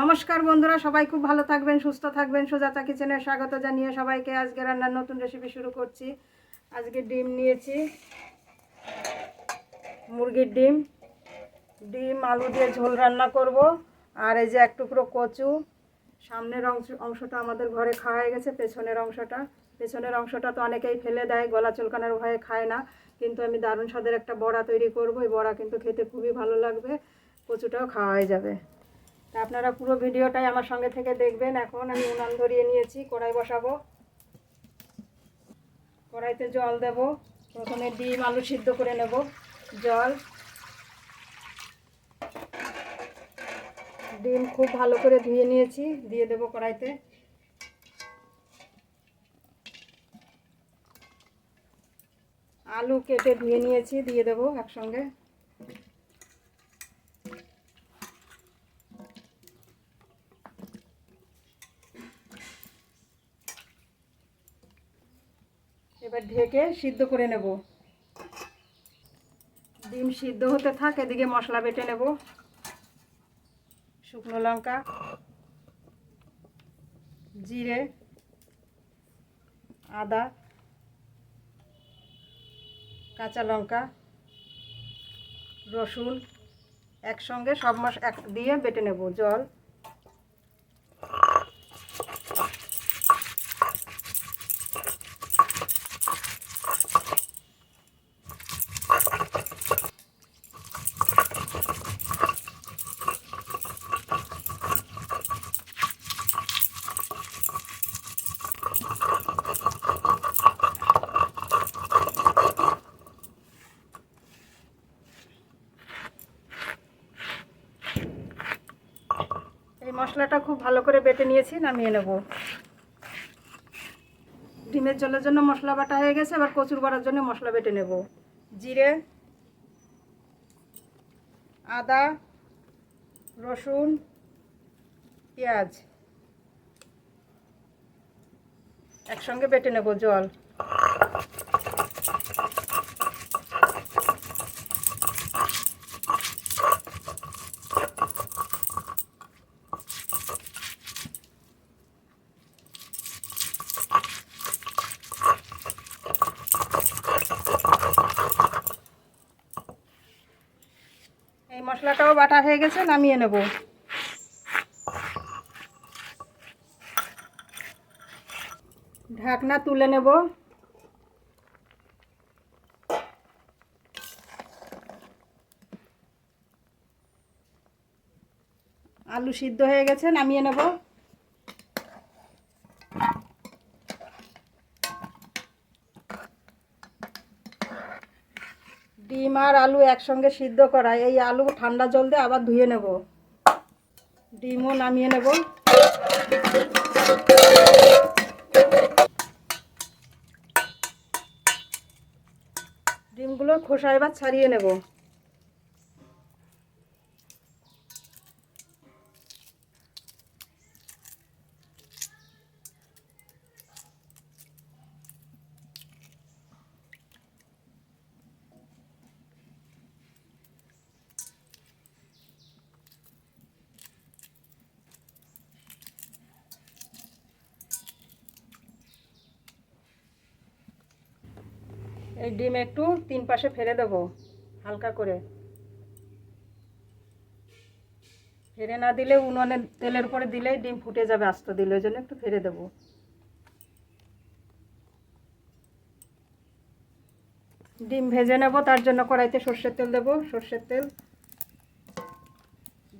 নমস্কার বন্ধুরা, সবাই খুব ভালো থাকবেন, সুস্থ থাকবেন। সুজাতা কিচেনে স্বাগত জানিয়ে সবাইকে আজকে রান্নার নতুন রেসিপি শুরু করছি। আজকে ডিম নিয়েছি, মুরগির ডিম। ডিম, আলু দিয়ে ঝোল রান্না করব। আর এই যে এক টুকরো কচু, সামনের অংশ, অংশটা আমাদের ঘরে খাওয়া হয়ে গেছে, পেছনের অংশটা। পেছনের অংশটা তো অনেকেই ফেলে দেয়, গলা চুলকানোর ভয়ে খায় না। কিন্তু আমি দারুণ স্বাদের একটা বড়া তৈরি করব, এই বড়া কিন্তু খেতে খুবই ভালো লাগবে, কচুটাও খাওয়া হয়ে যাবে। তা আপনারা পুরো ভিডিওটাই আমার সঙ্গে থেকে দেখবেন। এখন আমি উনান ধরিয়ে নিয়েছি, কড়াই বসাবো। কড়াইতে জল দেব। প্রথমে ডিম আলু সিদ্ধ করে নেব, জল। ডিম খুব ভালো করে ধুয়ে নিয়েছি, দিয়ে দেব কড়াইতে। আলু কেটে ধুয়ে নিয়েছি, দিয়ে দেব একসঙ্গে। এবার ঢেকে সিদ্ধ করে নেব। ডিম সিদ্ধ হতে থাক, এদিকে মশলা বেটে নেব। শুকনো লঙ্কা, জিরে, আদা, কাঁচা লঙ্কা, রসুন একসঙ্গে সব মশ, এক দিয়ে বেটে নেব জল এই মশলাটা খুব ভালো করে বেটে নিয়েছি, নামিয়ে নেব। ডিমের জলের জন্য মশলা বাটা হয়ে গেছে, এবার কচুর বাটার জন্য মশলা বেটে নেব। জিরে, আদা, রসুন, পেঁয়াজ একসঙ্গে বেটে নেব জল। মশলাটাও বাটা হয়ে গেছে, নামিয়ে নেব। ঢাকনা তুলে নেব। আলু সিদ্ধ হয়ে গেছে, নামিয়ে নেব। ডিম আর আলু একসঙ্গে সিদ্ধ করা। এই আলু ঠান্ডা জল দিয়ে আবার ধুয়ে নেব। ডিমও নামিয়ে নেব। ডিমগুলোর খোসা এবার ছাড়িয়ে নেব। এই ডিম একটু তিন পাশে ফেলে দেবো, হালকা করে। ফেরে না দিলে উনুনে তেলের পরে দিলেই ডিম ফুটে যাবে আস্ত দিলে, ওই জন্য একটু ফেরে দেবো। ডিম ভেজে নেব, তার জন্য কড়াইতে সর্ষের তেল দেবো, সর্ষের তেল।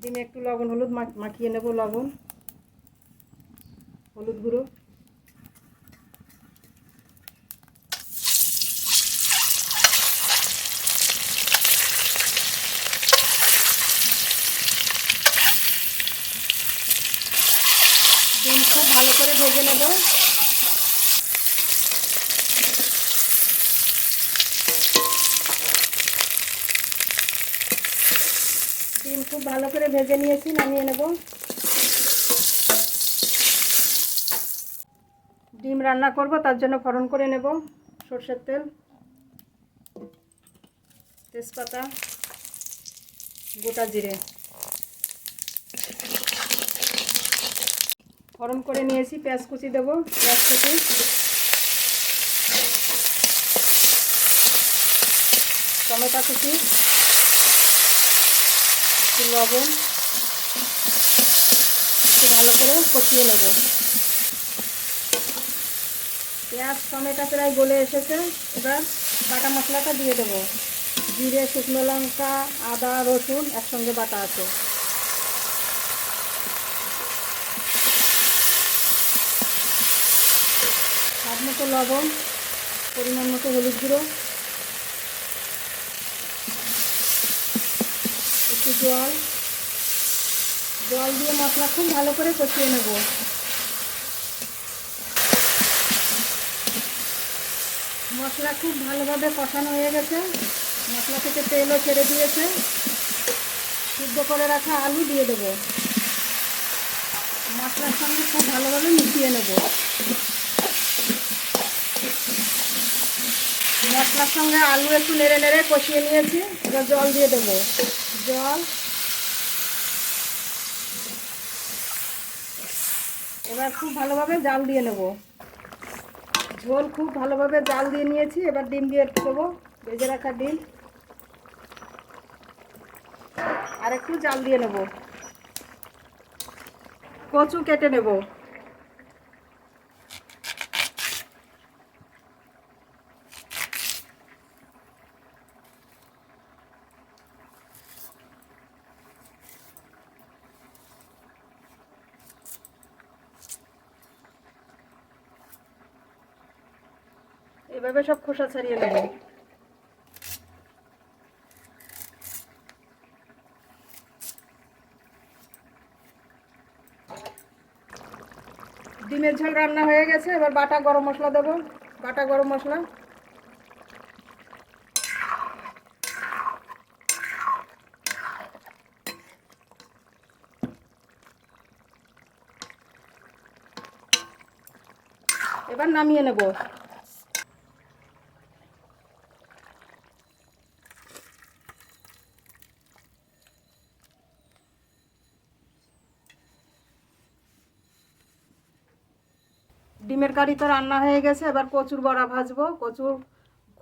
ডিমে একটু লবণ, হলুদ মাখিয়ে নেব লবণ, হলুদ গুঁড়ো ডিম খুব ভালো করে ভেজে নেব। ডিম খুব ভালো করে ভেজে নিয়েছি, নামিয়ে নেব। ডিম রান্না করব, তার জন্য ফোড়ন করে নেব, সর্ষের তেল, তেজপাতা, গোটা জিরে। ফোড়ন করে নিয়েছি, পেঁয়াজ কুচি দেবো, পেঁয়াজ কুচি। টমেটো কুচি লবণ ভালো করে কষিয়ে নেব। পেঁয়াজ, টমেটো প্রায় গলে এসেছে, এবার বাটা মশলাটা দিয়ে দেবো। জিরে, শুকনো লঙ্কা, আদা, রসুন একসঙ্গে বাটা আছে স্বাদ মতো লবণ, পরিমাণ মতো হলুদ গুঁড়ো, একটু জল। জল দিয়ে মশলা খুব ভালো করে কষিয়ে নেব। মশলা খুব ভালোভাবে কষানো হয়ে গেছে। মশলা থেকে তেলও ছেড়ে দিয়েছে। সিদ্ধ করে রাখা আলু দিয়ে দেবো। মশলার সঙ্গে খুব ভালোভাবে মিশিয়ে নেব। মশলার সঙ্গে আলু একটু নেড়ে নেড়ে কষিয়ে নিয়েছি। এবার জল দিয়ে দেবো। জল। এবার খুব ভালোভাবে জাল দিয়ে নেব। ঝোল খুব ভালোভাবে জাল দিয়ে নিয়েছি। এবার ডিম দিয়ে দেবো। ভেজে রাখা ডিম। আর একটু জাল দিয়ে নেব। কচু কেটে নেব। এভাবে সব খোসা ছাড়িয়ে নেব। ডিমের ঝোল রান্না হয়ে গেছে, এবার বাটা গরম মশলা দেবো। বাটা গরম মশলা। এবার নামিয়ে নেব। ডিমের কারি তো রান্না হয়ে গেছে, এবার কচুর বড়া ভাজবো। কচুর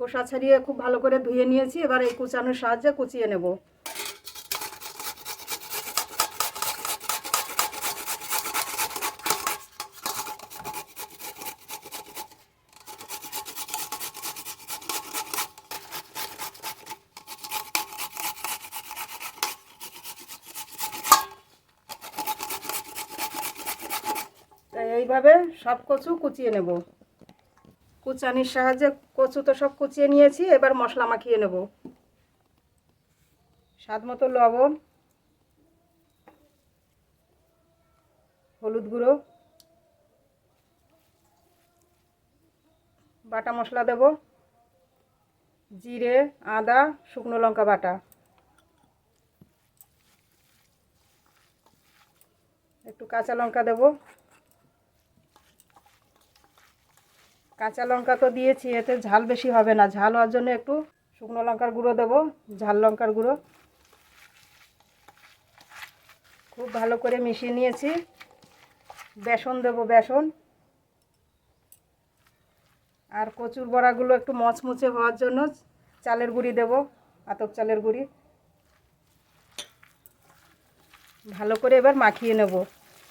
খোসা ছাড়িয়ে খুব ভালো করে ধুয়ে নিয়েছি, এবার এই কুচানোর সাহায্যে কুচিয়ে নেব। এইভাবে সব কচু কুচিয়ে নেব। কুচানির সাহায্যে কচু তো সব কুচিয়ে নিয়েছি, এবার মশলা মাখিয়ে নেব। স্বাদ মতো লবণ, হলুদ গুঁড়ো, বাটা মশলা দেব, জিরে, আদা, শুকনো লঙ্কা বাটা। একটু কাঁচা লঙ্কা দেবো। কাঁচা লঙ্কা তো দিয়েছি, এতে ঝাল বেশি হবে না। ঝাল হওয়ার জন্য একটু শুকনো লঙ্কার গুঁড়ো দেবো, ঝাল লঙ্কার গুঁড়ো। খুব ভালো করে মিশিয়ে নিয়েছি। বেসন দেব, বেসন। আর কচুর বড়াগুলো একটু মচমুচে হওয়ার জন্য চালের গুঁড়ি দেব, আতপ চালের গুঁড়ি। ভালো করে এবার মাখিয়ে নেব।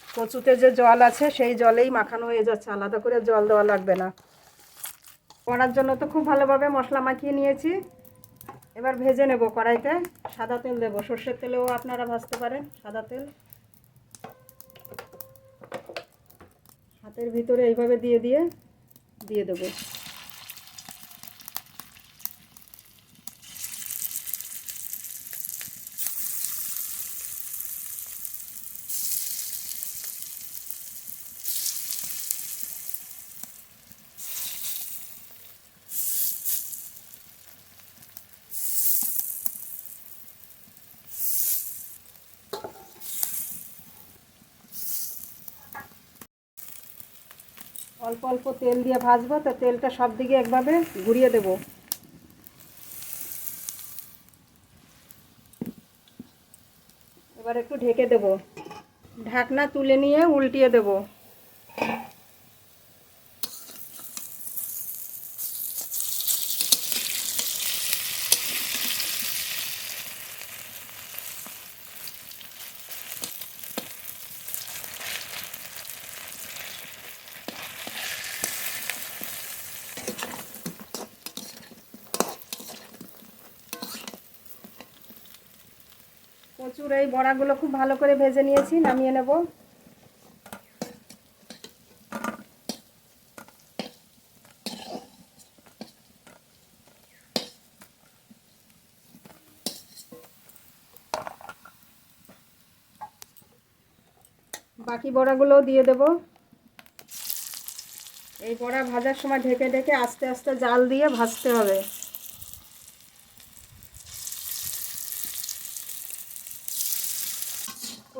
কচুতে যে জল আছে, সেই জলেই মাখানো হয়ে যাচ্ছে, আলাদা করে জল দেওয়া লাগবে না। করার জন্য তো খুব ভালোভাবে মশলা মাখিয়ে নিয়েছি। এবার ভেজে নেব কড়াইতে। সাদা তেল দেবো। সর্ষের তেলেও আপনারা ভাজতে পারেন সাদা তেল। হাতের ভিতরে এইভাবে দিয়ে দিয়ে দিয়ে দেবো। অল্প অল্প তেল দিয়ে ভাজবো, তো তেলটা সব দিকে একভাবে ঘুরিয়ে দেব। এবার একটু ঢেকে দেব। ঢাকনা তুলে নিয়ে উল্টিয়ে দেব। কচুর এই বড়াগুলো খুব ভালো করে ভেজে নিয়েছি, নামিয়ে নেব। বাকি বড়াগুলোও দিয়ে দেব। এই বড়া ভাজার সময় ঢেকে ঢেকে আস্তে আস্তে জাল দিয়ে ভাজতে হবে।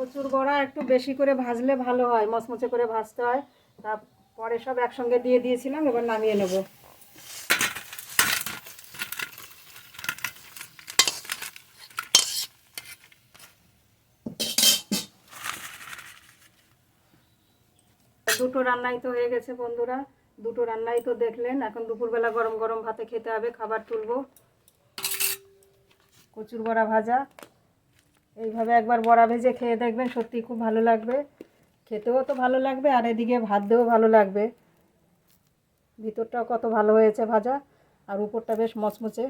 কচুর বড়া একটু বেশি করে ভাজলে ভালো হয়, মচমচে করে ভাজতে হয়। তারপরে সব একসঙ্গে দিয়ে দিয়েছিলাম, এবার নামিয়ে নেব। দুটো রান্নাই তো হয়ে গেছে বন্ধুরা, দুটো রান্নাই তো দেখলেন। এখন দুপুরবেলা গরম গরম ভাতে খেতে হবে, খাবার তুলবো। কচুর বড়া ভাজা। এইভাবে একবার বড়া ভেজে খেয়ে দেখবেন সত্যি খুব ভালো লাগবে। খেতেও তো ভালো লাগবে আর এদিকে ভাত দিয়েও ভালো লাগবে। ভিতরটাও কত ভালো হয়েছে ভাজা আর উপরটা বেশ মচমচে।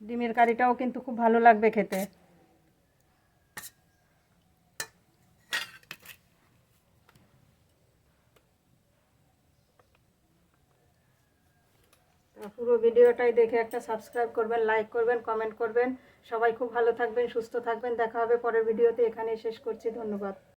ডিমের কারিটাও কিন্তু খুব ভালো লাগবে খেতে তা পুরো ভিডিওটাই দেখে একটা সাবস্ক্রাইব করবেন লাইক করবেন কমেন্ট করবেন। সবাই খুব ভালো থাকবেন, সুস্থ থাকবেন। দেখা হবে পরের ভিডিওতে। এখানেই শেষ করছি। ধন্যবাদ।